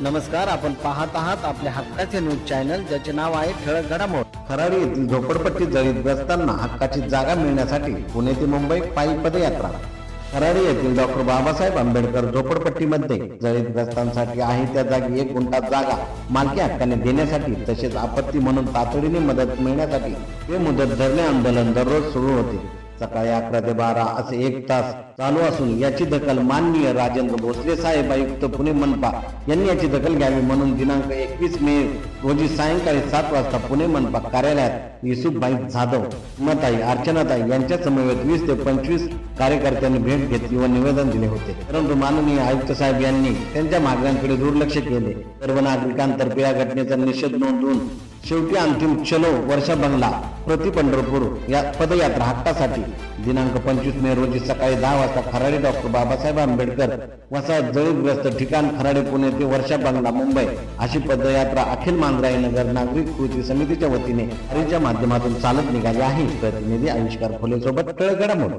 नमस्कार आपण पाहत आहात आपल्या हक्काचे न्यूज चॅनल ज्याचे नाव आहे ठळक घडामोड. खरारी येथील झोपडपट्टी जळीतग्रस्तांना हक्काची जागा मिळण्यासाठी पुणे ते मुंबई पायी पदयात्रा. खरारी येथील डॉक्टर बाबासाहेब आंबेडकर झोपडपट्टीमध्ये जळीतग्रस्तांसाठी आहे त्या जागी एक गुंठा जागा. मालकी हक्काने देण्यासाठी तसेच आपत्ती म्हणून तातडीने मदत मिळण्यासाठी हे मुदत धरणे आंदोलन दररोज सुरू होते. सकाळी अकरा ते बारा असे एक तास चालू असून याची दखल माननीय राजेंद्र भोसले साहेब आयुक्त पुणे मनपा यांनी याची दखल घ्यावी म्हणून दिनांक एकवीस मे रोजी सायंकाळी सात वाजता पुणे मनपा कार्यालयात युसुफबाई जाधव मताई अर्चनाताई यांच्या समवेत वीस ते पंचवीस कार्यकर्त्यांनी भेट घेतली व निवेदन दिले होते. परंतु माननीय आयुक्त साहेब यांनी त्यांच्या मागण्यांकडे दुर्लक्ष केले. सर्व नागरिकांतर्फे या घटनेचा निषेध नोंदवून शेवटी अंतिम चलो वर्षा बंगला प्रति पंढरपूर या पदयात्रा हक्कासाठी. दिनांक पंचवीस मे रोजी सकाळी दहा वाजता खराडे डॉक्टर बाबासाहेब आंबेडकर वसाहत जळीतग्रस्त ठिकाण खराडे पुणे ते वर्षा बंगला मुंबई. अशी पदयात्रा अखिल मांजराई नगर नागरिक कृती समितीच्या वतीने हरीच्या माध्यमातून चालत निघाली आहे. प्रतिनिधी आविष्कार फुले सोबत घडामोड.